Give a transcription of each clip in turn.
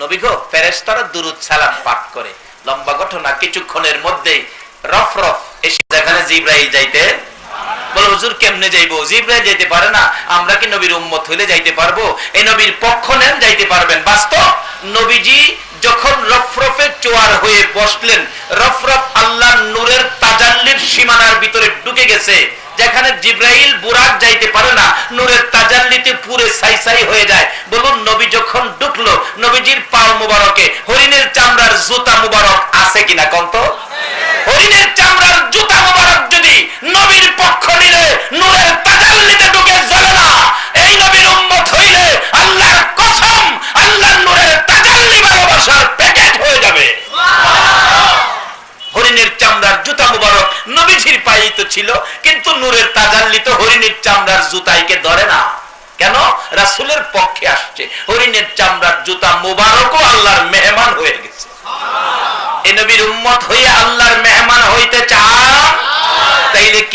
নবী গো, ফেরেশতারা দুরুদ সালাম পাঠ করে। লম্বা ঘটনা কিছুক্ষণের মধ্যে রফ রফ এসে যেখানে জিব্রাইল যাইতে হুজুর, কেমনে জিব্রাইল যাইতে পারে না। আমরা কি নবীর উম্মত হইলে যাইতে পারব? এই নবীর পক্ষ নেন, যাইতে পারবেন। বাস্তব, নবীজি যখন রফরফে চোয়ার হয়ে বসলেন রফরফ আল্লাহ নূরের তাজাল্লির সীমানার ভিতরে ঢুকে গেছে। যেখানে জিব্রাইল বুরাক যাইতে পারে না, নূরের তাজাল্লিতে পুরে সাই সাই হয়ে যায়। বলুন, নবী যখন ঢুকলো, নবীজির পাল মুবারকে, হরিণের চামড়ার জুতা মুবারক আছে কিনা কন্ত? হরিণের চামড়ার জুতা মুবারক যদি নবীর পক্ষ নিলে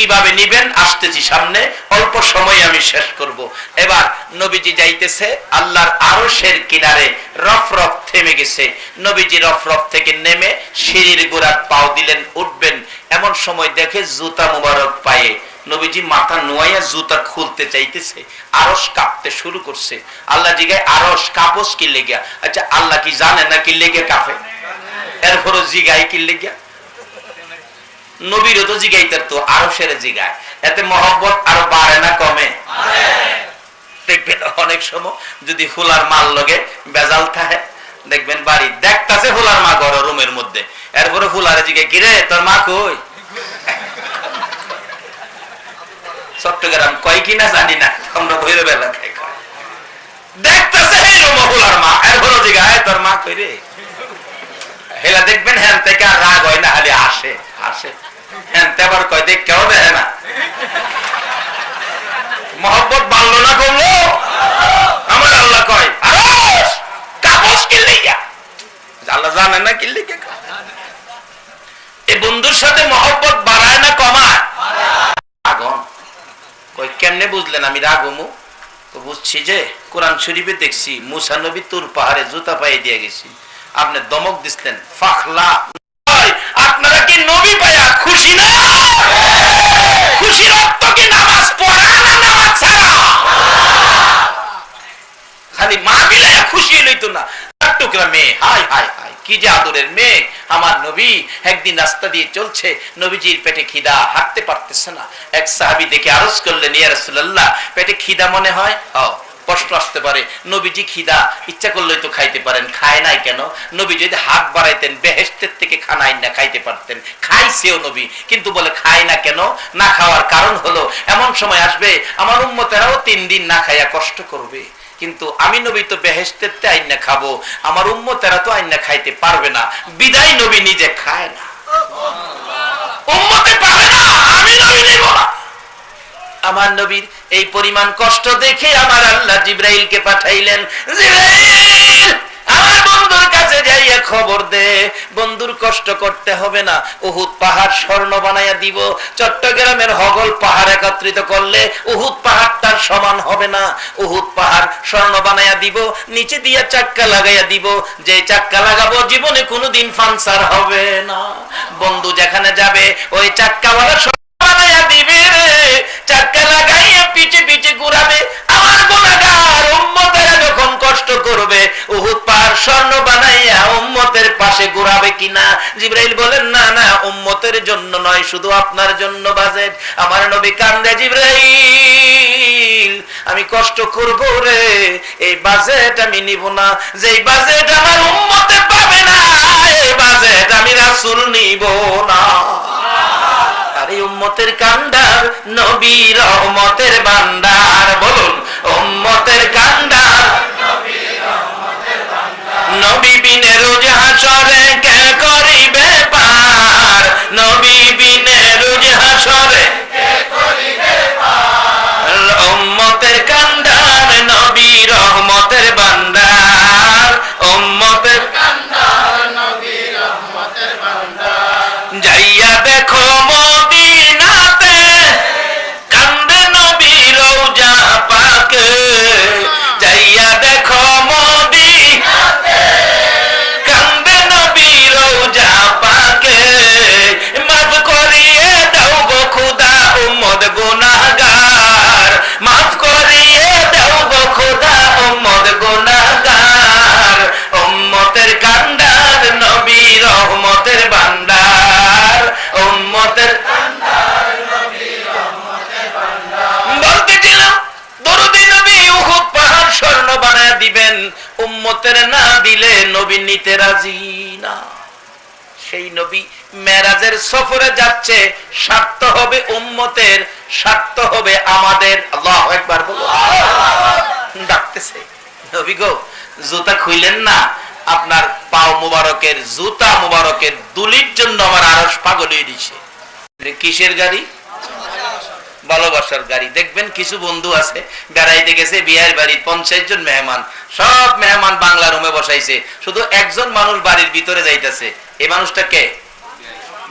কীভাবে নিবেন? আসতেছি সামনে। অল্প সময় আমি শেষ করব। এবার নবীজি যাইতেছে, আল্লাহর আরশের কিনারে রফ রফ থেমে গেছে। নবীজি রফ রফ থেকে নেমে সিঁড়ির গোড়ার পাও দিলেন, উঠবেন। এমন সময় দেখে জুতা মুবারক পায়ে। নবীজি মাথা নোয়াইয়া জুতা খুলতে চাইতেছে। আরস কাঁপতে শুরু করছে। আল্লাহ জিগায় আরস কাপস কি লেগে আচ্ছা আল্লাহ কি জানে না কি লেগে কাঁপে? এরপরও জিগায়, কি লেগে নবীরও তো জিগাইতার তো আরও সেরে জিগায়। এতে মহব্বত আরও বাড়ে না কমে? দেখবেন অনেক সময় যদি ফুলার মাল লগে বেজাল থাকে, দেখবেন বাড়ি দেখতাছে ফুলার মা ঘর রুমের মধ্যে। এরপরে ফুলারে জিগে কিরে, তোর মা কই? চট্টগ্রাম কয় কিনা জানি না আমরা দেখতাছে রুমে ফুলার মা, এরপরে জিগায় তোর মা কই রে? হেলা দেখবেন হ্যান থেকে আর রাগ হয় না, খালি আসে। হ্যান কয়, দেখ, কেউ দেখে না। মহব্বত বাড়লো না কমলো? আমার আল্লাহ কয় বাড়ায় না কই কেমনে বুঝলেন আমি তো বুঝছি যে দেখছি, মুসা নবী তুর পাহাড়ে জুতা পায়ে দিয়ে গেছি। আপনি দমক দিচ্ছেন, ফাখলা হয়, আপনারা কি নবী পায়া খুশি না খুশির অর্থ কি নামাজ পড়া না নামাজ ছাড়া খালি মা মিলে খুশি লইতো না চার টুকরা মেয়ে হাই হাই হাই কি যে আদরের মেয়ে আমার নবী একদিন রাস্তা দিয়ে চলছে, নবীজির পেটে খিদা, হাঁটতে পারতেছে না। এক সাহাবি দেখে আরজ করলেন ইয়ারসুল্লাহ পেটে খিদা মনে হয়? কষ্ট আসতে পারে। নবীজি খিদা ইচ্ছা করলেই তো খাইতে পারেন। খায় নাই কেন? নবী যদি হাত বাড়াইতেন বেহেস্তের থেকে খানাই না খাইতে পারতেন। খাইছেও নবী কিন্তু বলে খায় না কেন? না খাওয়ার কারণ হলো এমন সময় আসবে আমার উম্মতেরাও তিন দিন না খাইয়া কষ্ট করবে। কিন্তু আমি নবী তো বেহেস্তের আইনা খাব। আমার উম্মতেরা তো আইনা খাইতে পারবে না। বিদায় নবী নিজে খায় না। উম্মতে পাবে না আমি নবী নিব না। আমার নবীর এই পরিমাণ কষ্ট দেখে আমার আল্লাহ জিব্রাইলকে পাঠাইলেন সমান হবে না। পাহাড় স্বর্ণ বানাইয়া দিব, নিচে দিয়া চাক্কা লাগাইয়া দিব। যে চাক্কা লাগাবো জীবনে কোনোদিন ফাংসার হবে না। বন্ধু যেখানে যাবে, ওই চাক্কাওয়ালা পাশে ঘুরাবে কিনা? জিব্রাইল বলেন, না না, উম্মতের জন্য নয়, শুধু আপনার জন্য বাজেট আমার নবী কান্দে, জিব্রাইল, আমি কষ্ট করব রে, এই বাজেট আমি নিব না। যেই বাজেট আমার উম্মতে পাবে না, এই বাজেট আমি রাসূল নিব না। আর উম্মতের কান্ডার নবী রহমতের বান্দার বলুন, উম্মতের কান্ডার মেরাজের সফরে যাচ্ছে, স্বার্থ হবে উম্মতের, স্বার্থ হবে আমাদের। আল্লাহ একবার বলো। ডাকতেছে, নবী গো, জুতা খুইলেন না? আপনার পাও মুবারকের জুতা, মুবারকের দুলির জন্য আমার আরস পাগল হয়ে দিছে। কিসের গাড়ি? ভালোবাসার গাড়ি। দেখবেন কিছু বন্ধু আছে, বেড়াইতে গেছে, বিয়ের বাড়ি, পঞ্চাশ জন মেহমান। সব মেহমান বাংলা রুমে বসাইছে। শুধু একজন মানুষ বাড়ির ভিতরে যাইতেছে। এই মানুষটা কে?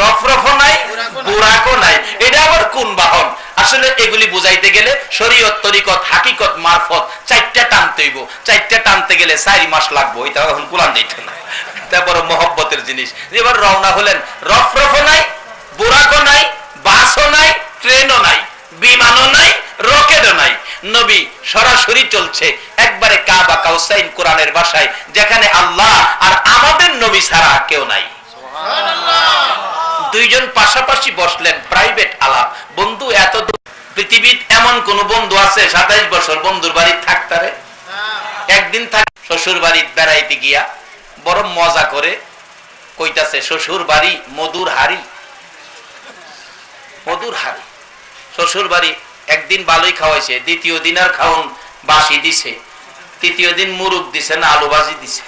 রফরফ নাই বুড়াকো নাই। এটা আবার কোন বাহন? আসলে এগুলি বুঝাইতে গেলে শরীয়ত তরিকত হাকিকত মারফত চারটা টানতে হইব। চারটা টানতে গেলে চারি মাস লাগবো। এটা এখন কোরআন দিতে না তারপর মহব্বতের জিনিস। এবার রওনা হলেন রফরফ নাই বুড়াকো নাই বাসও নাই ট্রেনও নাই বিমানও নাই রকেটও নাই। নবী সরাসরি চলছে একবারে কাবা কাউসাইন কোরআনের ভাষায় যেখানে আল্লাহ আর আমাদের নবী ছাড়া কেউ নাই। দুইজন পাশাপাশি বসলেন প্রাইভেট আলাপ বন্ধু, এত পৃথিবীর এমন কোন বন্ধু আছে, সাতাইশ বছর বন্ধুর বাড়ি থাকতারে একদিন থাক, শ্বশুর বাড়ি বেড়াইতে গিয়া বড় মজা করে কইতাছে, শ্বশুর বাড়ি মধুর হাড়ি। মধুর হাড়ি। শ্বশুর বাড়ি একদিন ভালোই খাওয়াইছে, দ্বিতীয় দিন আর খাওন বাসি দিছে, তৃতীয় দিন মুরুব দিছে না আলু ভাজি দিছে।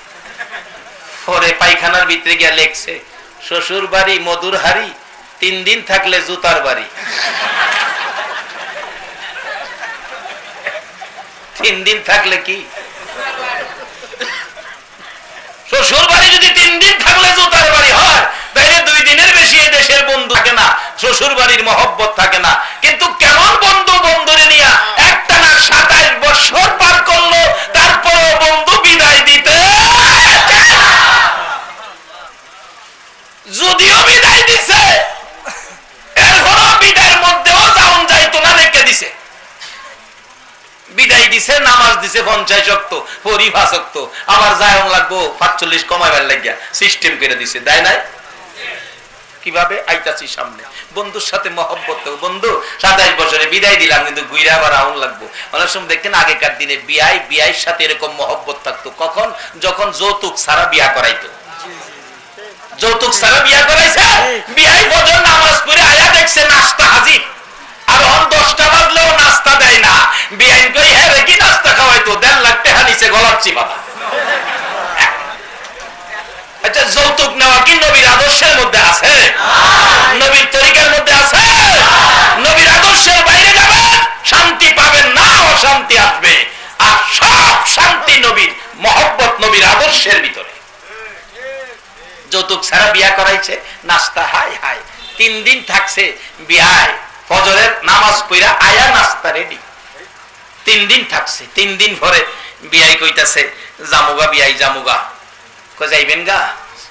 পরে পায়খানার ভিতরে গিয়া লেখছে শ্বশুর বাড়ি, মধুর হাড়ি, তিন দিন থাকলে জুতার বাড়ি। তিন দিন থাকলে কি? শ্বশুর বাড়ি যদি তিন দিন থাকলে জুতার বাড়ি হয় তাহলে দুই দিনের বেশি এই দেশের বন্ধু থাকে না, শ্বশুর বাড়ির মহব্বত থাকে না। কিন্তু কেমন বন্ধু বন্ধুরে নিয়ে একটা না সাতাইশ বছর পার করল তারপরে বন্ধু বিদায় দিতে চায় না। যদিও বিদায় দিছে এরপরও বিদায়ের মধ্যেও যাউন যাইতো না রেখে দিছে বিদায় দিছে, নামাজ দিছে, পঞ্চাশ শক্ত পরিভা শক্ত আবার যায় লাগবো, পাঁচচল্লিশ কমাইবার লাগিয়া সিস্টেম করে দিছে। দেয় নাই? কীভাবে? আইতাছি সামনে। বন্ধুর সাথে মহব্বত বন্ধু সাতাইশ বছরে বিদায় দিলাম, কিন্তু গুইরা আবার আউন লাগবো। অনেক সময় দেখতেন আগেকার দিনে বিয়াই, বিয়াইয়ের সাথে এরকম মহব্বত থাকতো। কখন? যখন যৌতুক সারা বিয়া করাইতো। যৌতুক সারা বিয়া করাইছে? বিয়াই ফজর নামাজ পড়ে আয়া দেখছে, নাস্তা হাজির। হ্যাঁ আচ্ছা শান্তি পাবেন না, অশান্তি আসবে। আর সব শান্তি নবীর, মহব্বত নবীর আদর্শের ভিতরে। যৌতুক ছাড়া বিয়া করাইছে? নাস্তা হাই হাই তিন দিন থাকছে বিয়ায়। ফজরের নামাজ পইরা আয়া নাস্তা রেডি তিন দিন থাকছে, তিন দিন পরে বিয়াই কইতাছে, জামুগা বিয়াই জামুগা। কই যাইবেন গা?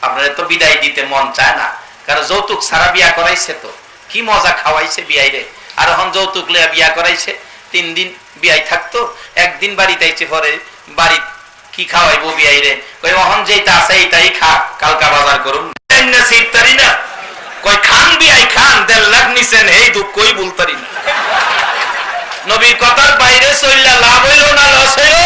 আপনারা তো বিদায় দিতে মন চায় না। কারণ যৌতুক ছাড়া বিয়া করাইছে তো। কি মজা খাওয়াইছে বিয়াই রে আর এখন যৌতুক লইয়া বিয়া করাইছে, তিন দিন বিয়াই থাকতো, একদিন বাড়িতে আইছে পরে বাড়ি কি খাওয়াইবো বিয়াই রে কই অহন যেটা আছে এইটাই খা, কালকা বাজার করুন। না। কই খান বিয়াই খান দেড় লাখ নিছেন এই বলতারি না। নবীর কথার বাইরে লাভ হইল না লস হইল?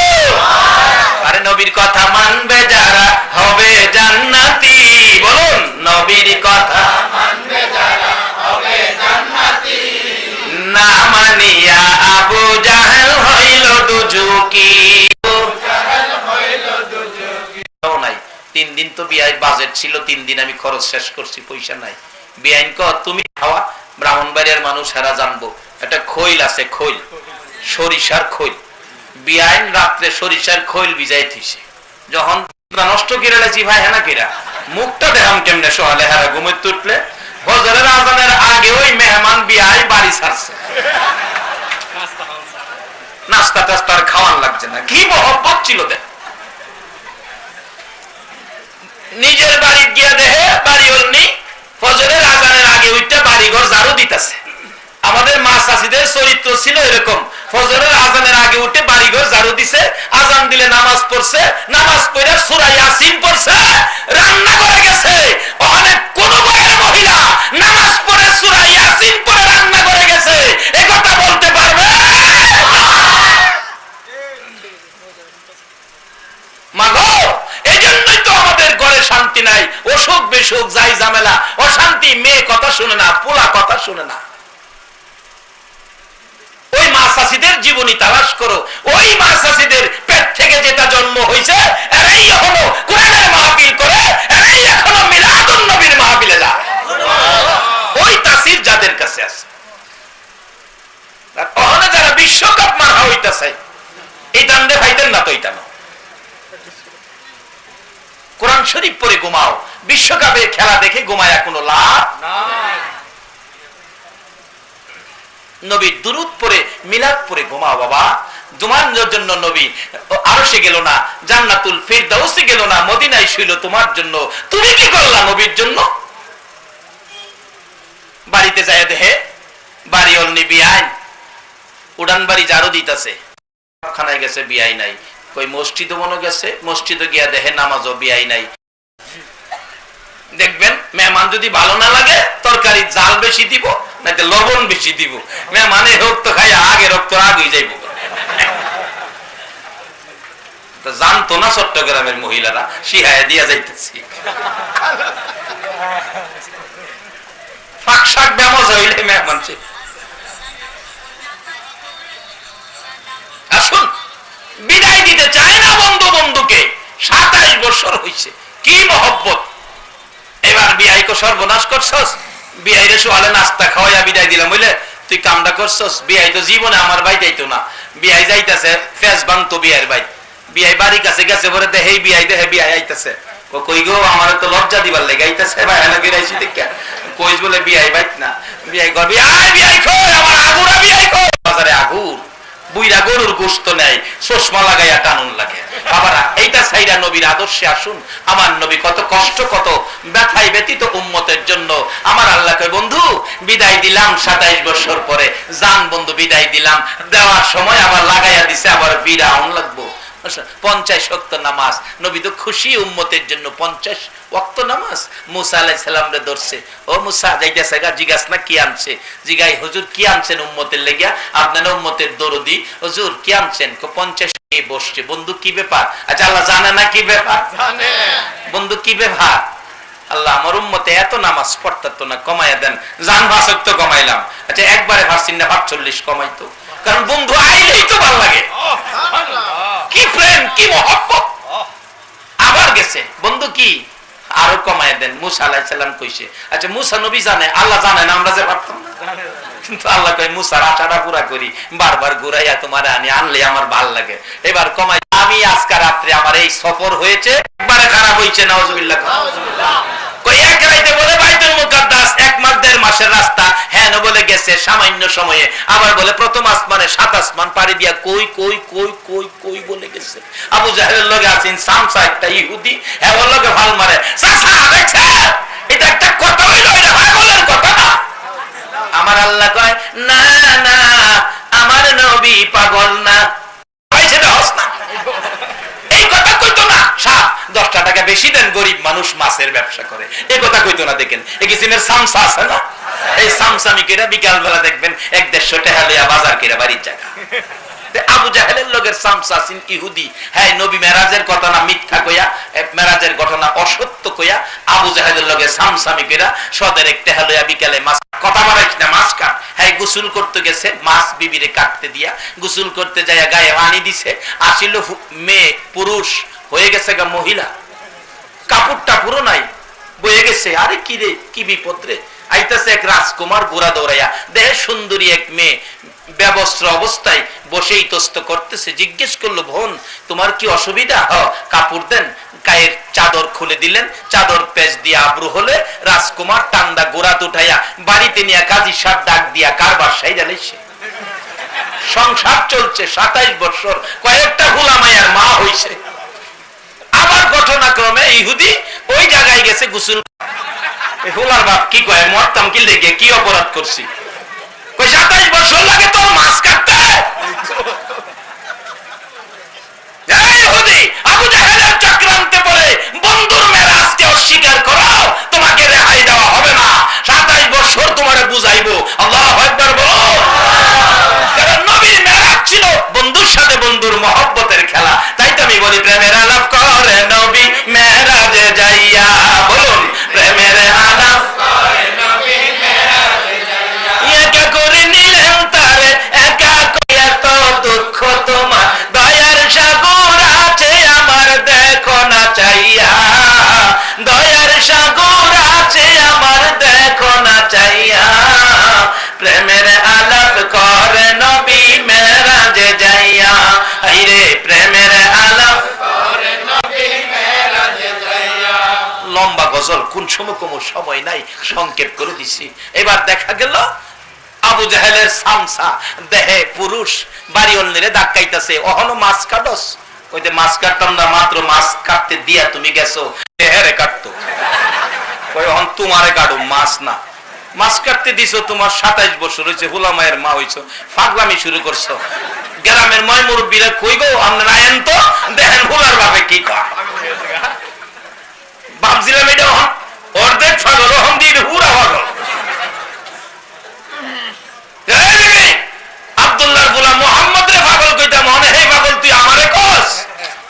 আরে নবীর কথা মানবে যারা, হবে জান্নাতি। বলুন, নবীর কথা না মানিয়া আবু জাহেল হইল দুজুকি তিন দিন তো বিয়াই বাজেট ছিল, তিন দিন আমি খরচ শেষ করছি, পয়সা নাই। বিআইন ক তুমি খাওয়া, ব্রাহ্মণবাড়িয়ার মানুষ হারা জানব। একটা খৈল আছে, খৈল। সরিষার খৈল। বিআইন রাত্রে সরিষার খৈল বিজাই থিছে যখন নষ্ট কিরা লেছি, ভাই, হেনা কিরা? মুখটা দেখাম কেমনে? সহালে হারা ঘুমে তুটলে ফজরের আজানের আগে ওই মেহমান বিয়াই বাড়ি ছাড়ছে। নাস্তা টাস্তা আর খাওয়ান লাগছে না। কি মহব্বত ছিল দেখ। নিজের বাড়ি গিয়া দেহে বাড়ি অল্নি ফজরের আগানের আগে ওইটা বাড়িঘর জারু দিতেছে। আমাদের মা চাষিদের চরিত্র ছিল এরকম। ফজরের আজানের আগে উঠে বাড়িঘর জারু দিছে, আজান দিলে নামাজ পড়ছে, নামাজ পড়ে সুরাই আসিন পড়ছে, রান্না করে গেছে। অনেক কোন মহিলা নামাজ পড়ে সুরাই আসিন পড়ে রান্না করে গেছে। একথা বলতে শান্তি নাই। অসুখ বিসুখ, যাই ঝামেলা। অশান্তি, মেয়ে কথা শুনে না, পোলা কথা শুনে না। ওই মা চাষিদের জীবনী তালাশ করো। ওই মা চাষিদের পেট থেকে যেটা জন্ম হয়েছে এরাই এখনও কোরআনের মাহফিল করে, এরাই এখনও নবীর মাহফিলে ওই তাসির যাদের কাছে আছে। যারা বিশ্বকাপ মারা হইতেছে, এই দান্দে ভাইতেন না তো এইটা না। কোরআন শরীফ পরে ঘুমাও। বিশ্বকাপের খেলা দেখে ঘুমায় কোনো লাভ নবী দুরুদ পরে মিলাদ পরে ঘুমাও বাবা। তোমার জন্য নবী আরও সে গেল না, জান্নাতুল ফিরদাউসে গেল না শুইল তোমার জন্য। তুমি কি করলা নবীর জন্য? বাড়িতে যায় দেহে বাড়ি অলনি বিয়াই উড়ান বাড়ি জারো দিতেছে। খানায় গেছে নাই। কই, মসজিদও মনে গেছে, মসজিদে গিয়া দেখে নামাজও বিয়াই নাই। দেখবেন, মেহমান যদি ভালো না লাগে, তরকারি জাল বেশি দিব নাকি লবণ বেশি দিব। মেহমানে রক্ত খাই আগে রক্ত আগে যাইব। জানতো না চট্টগ্রামের মহিলারা শিহায় দিয়া যাইতেছি। ফাঁক শাক ব্যামজ হইলে মেহমান আসুন। বিদায় দিতে চায় না বন্ধু বন্ধুকে। সাতাইশ বছর হয়েছে কি মহব্বত? এবার বিআইকে সর্বনাশ করছস? বিআই রে সোয়ালে নাস্তা খাওয়াইয়া বিদায় দিলাম। বুঝলে? তুই কামটা করছস? বিআই তো জীবনে আমার ভাই যাইতো না। বিআই যাইতাছে, ফেস ভাঙতো বিআইয়ের ভাই। বিআই বাড়ি কাছে গেছে পরে দেহে বিআই দেহে বিআই আইতাছে। কই গো, আমার তো লজ্জা দিবার লেগে আইতাছে। ভাই এনে গিরাইছি দেখে। কইস বলে বিআই বাইত না। বিআই কর বিআই বিআই কই, আমার আগুরা বিআই কই বাজারে আগুর বুইরা গরুর গোস্ত নেয় চশমা লাগাইয়া কানুন লাগে। বাবারা, এইটা সাইরা নবীর আদর্শে আসুন। আমার নবী কত কষ্ট, কত ব্যথায় ব্যতীত উম্মতের জন্য। আমার আল্লাহকে বন্ধু, বিদায় দিলাম সাতাইশ বছর পরে। জান বন্ধু, বিদায় দিলাম। দেওয়ার সময় আবার লাগাইয়া দিছে, আবার বিরা আউন লাগবো। পঞ্চাশ ওয়াক্ত নামাজ। নবী তো খুশি উম্মতের জন্য পঞ্চাশ ওয়াক্ত নামাজ। মুসা আলাই সালাম রে ধরছে ও মুসা যাইতেছে গা জিজ্ঞাস না কি আনছে? জিগাই হুজুর কি আনছেন উম্মতের লেগিয়া? আপনার উম্মতের দরদি হুজুর কি আনছেন? পঞ্চাশ বসছে। বন্ধু কি ব্যাপার? আচ্ছা আল্লাহ জানে না কি ব্যাপার? বন্ধু কি ব্যাপার? আল্লাহ আমার উম্মতে এত নামাজ পড়তো না কমাইয়া দেন। জান ভাষক তো কমাইলাম। আচ্ছা একবারে ভাবছেন না ভাবচল্লিশ কমাইতো। কারণ বন্ধু আইলেই তো ভালো লাগে। কি প্রেম, কি মহব্বত? আবার গেছে। বন্ধু কি? আরও কমায় দেন। মুসা কইছে আচ্ছা মুসা নবী জানে, আল্লাহ জানে না, আমরা যে পারতাম কিন্তু আল্লাহ কয় মুসার আশাটা পুরা করি, বারবার ঘুরাইয়া তোমার আনি, আনলে আমার ভালো লাগে। এবার কমাই আমি আজকে রাত্রে আমার এই সফর হয়েছে, একবারে খারাপ হয়েছে নওয়াজুবিল্লাহ কই এক রাইতে বলে বাইতুল মুকাদ্দাস, এক মাস, দেড় মাসের রাস্তা হ্যাঁ বলে গেছে সামান্য সময়ে। আবার বলে, প্রথম আসমানে সাত আসমান পাড়ি দিয়া কই কই কই কই কই গেছে আবু জাহেলের লগে আছেন সামসা একটা ইহুদি হ্যাঁ ওর লগে ভালো মারে। দেখছে? এটা একটা কথা হইল, এটা কথা। না আমার আল্লাহ কয়, না না, আমার নবী পাগল না। বেশি দেন গরিব মানুষ মাছের ব্যবসা করে। এই কথা কইতো না, দেখেন। এই কিসিমের সামসা আছে না? এই সামসামি কেরা বিকাল বেলা দেখবেন? এক দেড়শো টাকা বাজার কেরা বাড়ির জায়গা। আবু জাহেলের লোকের সামসাসিন ইহুদি। হ্যাঁ নবী মেরাজের কথা মিথ্যা কইয়া মেরাজের ঘটনা অসত্য কইয়া আবু জাহেলের সামসামি কইরা সদের একটা বিকালে মাছ কথা না, মাছ কাট। হ্যাঁ গোসল করতে গেছে, মাছ বিবিরে কাটতে দিয়া করতে যাইয়া গায়ে দিছে। আসিল মেয়ে, পুরুষ, হয়ে গেছে গা মহিলা। কাপড়টা পুরো নাই, বয়ে গেছে। আরে কি রে, কি বিপদ রে? আইতাছে এক রাজকুমার গোড়া দৌড়াইয়া, দেহে সুন্দরী এক মেয়ে। ব্যবস্ত্র অবস্থায় বসেই তস্ত করতেছে। জিজ্ঞেস করল, বোন, তোমার কি অসুবিধা? হ, কাপড় দেন। গায়ের চাদর খুলে দিলেন। চাদর পেজ দিয়ে আব্রু হলে রাজকুমার টান্দা গোড়াত উঠাইয়া বাড়িতে নিয়ে কাজী সাপ ডাক দিয়া কার বাসায় জানাইছে সংসার চলছে সাতাইশ বছর কয়েকটা হুলামায়ার মা হইছে। আবার ঘটনাক্রমে ইহুদি ওই জায়গায় গেছে গুসুল। হুলার বাপ কি কয়, মরতাম কি লেগে, কি অপরাধ করছি? কই বছর লাগে তোর মাছ কাটতে। তোমারে বুঝাইবো। কারণ নবীর মেরাজ ছিল বন্ধুর সাথে বন্ধুর খেলা। তাই তো আমি বলি আলাপ মেরাজে যাইয়া সময় নাই সংক্ষেপ করে দিছি। এবার দেখা গেল, আবু জাহেলের সামসা, দেহে পুরুষ বাড়ি অন্যরে ধাক্কাইতেছে অহনো মাছ কাটস। ওই যে মাছ কাটতাম না, মাত্র মাছ কাটতে দিয়া তুমি গেছো। দেহেরে কাটতো। অহন তোমারে কাটু মাছ না। মাছ কাটতে দিছো তোমার সাতাইশ বছর হয়েছে হুলামায়ের মা হয়েছো ফাগলামি শুরু করছ। গ্রামের ময় মুরব্বীরা কই গো, আপনারা তো? দেখেন হুলার ভাবে কি কয়? ভাবছিলাম এটা অর্ধেক পাগল অহন দিয়ে হুরা বিবি, আব্দুল্লাহর গোলাম মুহাম্মদের পাগল কইতাম মনে হে পাগল তুই আমারে কস?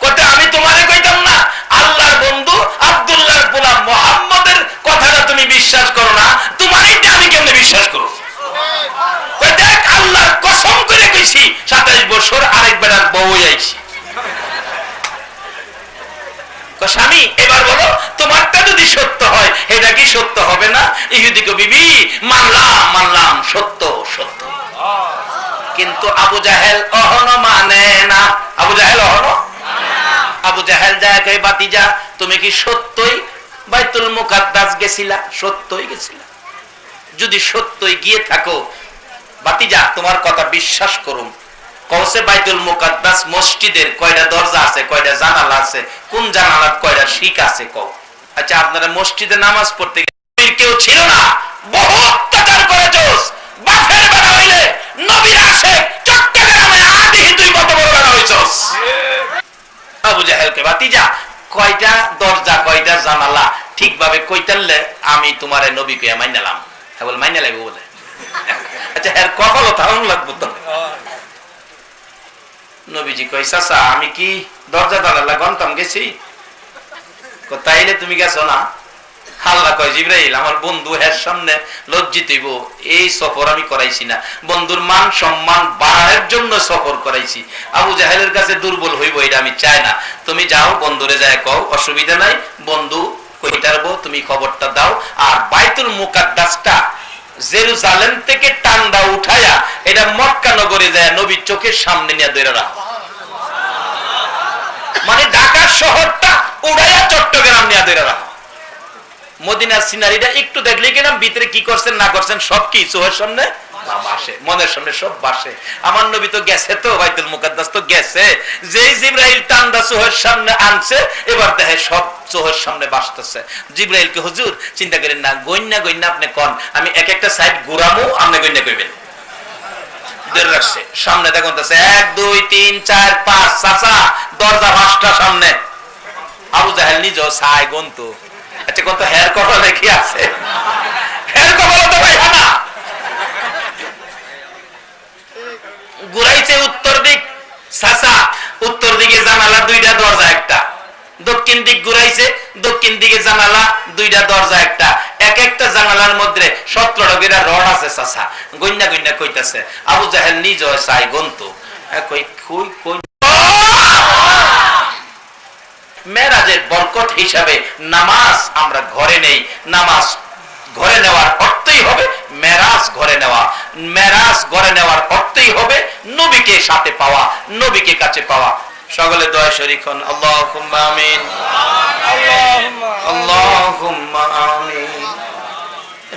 কইতে আমি তোমারে কইতাম না আল্লাহর বন্ধু আব্দুল্লাহর গোলাম মুহাম্মদের কথাটা তুমি বিশ্বাস করো না তোমারই আমি কেমনে বিশ্বাস কই দেখ আল্লাহর কসম করে কইছি 27 বছর আরেক বেড়ার বউ আইছি। স্বামী এবার বলো তোমারটা যদি সত্য হয় এটা কি সত্য হবে না? ইহুদি কো বিবি, মানলাম মানলাম, সত্য সত্য। কিন্তু আবু জাহেল অহন মানে না। আবু জাহেল অহন? আবু জাহেল যায় কই বাতিজা, তুমি কি সত্যই বাইতুল মুকাদ্দাস গেছিলা? সত্যই গেছিলা। যদি সত্যই গিয়ে থাকো, বাতিজা, তোমার কথা বিশ্বাস করুম কৌসে বাইতুল মুকাদ্দাস মসজিদের কয়টা দরজা আছে, কয়টা জানালা আছে, কোন জানালার কয়টা শিক আছে কও? আচ্ছা আপনারা মসজিদে নামাজ পড়তে কেউ ছিল না? বহু অত্যাচার বাফের বেড়া হইলে নবীর আসে চট্টগ্রামে আদি বড় বেড়া হইছস আবু জাহেলকে কয়টা দরজা, কয়টা জানালা? ঠিকভাবে আমি তোমারে নবী কে মাইনালাম হ্যাঁ বল লাগবে বলে। আচ্ছা এর কপালও লাগবো তো। নবীজি কই চাচা, আমি কি দরজা দাঁড়ালা গন্তাম গেছি? তাইলে তুমি গেছো না? আল্লাহ কয়, জিব্রাইল, আমার বন্ধু এর সামনে লজ্জিত হইব। এই সফর আমি করাইছি না। বন্ধুর মান সম্মান বাড়ানোর জন্য সফর করাইছি। আবু জাহেলের কাছে দুর্বল হইব, এটা আমি চাই না। তুমি যাও, বন্ধুরে যায় কও, অসুবিধা নাই। বন্ধু কইতারবো তুমি খবরটা দাও। আর বাইতুল মুকাদ্দাসটা জেরুজালেম থেকে টান্ডা উঠায়া, এটা মক্কা নগরে যায়, নবীর চোখের সামনে নিয়ে দৈরা রাখো। মানে ঢাকার শহরটা উড়াইয়া চট্টগ্রাম নিয়ে রাখো। মদিনার সিনারিটা একটু দেখলে কিনা ভিতরে কি করছেন, না করছেন, সব কি? সামনে? জিব্রাইল হুজুর, চিন্তা করেন না গইন্না গইন্না আপনি কন? আমি এক একটা সাইড ঘুরামো, আপনি গইন্না কইবেন। সামনে দেখুন এক, দুই, তিন, চার, পাঁচ, চাচা, দরজা পাঁচটা সামনে। আবু জাহেল নিজ সাই গন্ত। আচ্ছা কত হেয়ার কপালে কি আছে? হেয়ার তো ভাই উত্তর দিক। সাসা উত্তর দিকে জানালা, দুইটা দরজা একটা। দক্ষিণ দিক ঘুরাইছে, দক্ষিণ দিকে জানালা, দুইটা দরজা একটা। এক একটা জানালার মধ্যে রড আছে, চাচা। গন্যা গন্যা কইতাছে, আবু জাহেল নিজ চাই গন্তু। এ কই কই কই? মেরাজের বরকত হিসাবে নামাজ আমরা ঘরে নেই নামাজ ঘরে নেওয়ার অর্থই হবে মেরাজ ঘরে নেওয়া মেরাজ ঘরে নেওয়ার অর্থই হবে নবীকে সাথে পাওয়া নবীকে কাছে পাওয়া সকলে দয়া শরীক হন আল্লাহুম্মা আমিন আল্লাহুম্মা আমিন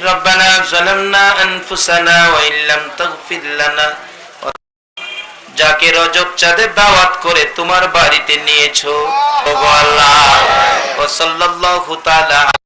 ربنا ظلمنا انفسنا وان لم تغفر لنا যাকে রজব চাঁদে দাওয়াত করে তোমার বাড়িতে নিয়েছো। আল্লাহ।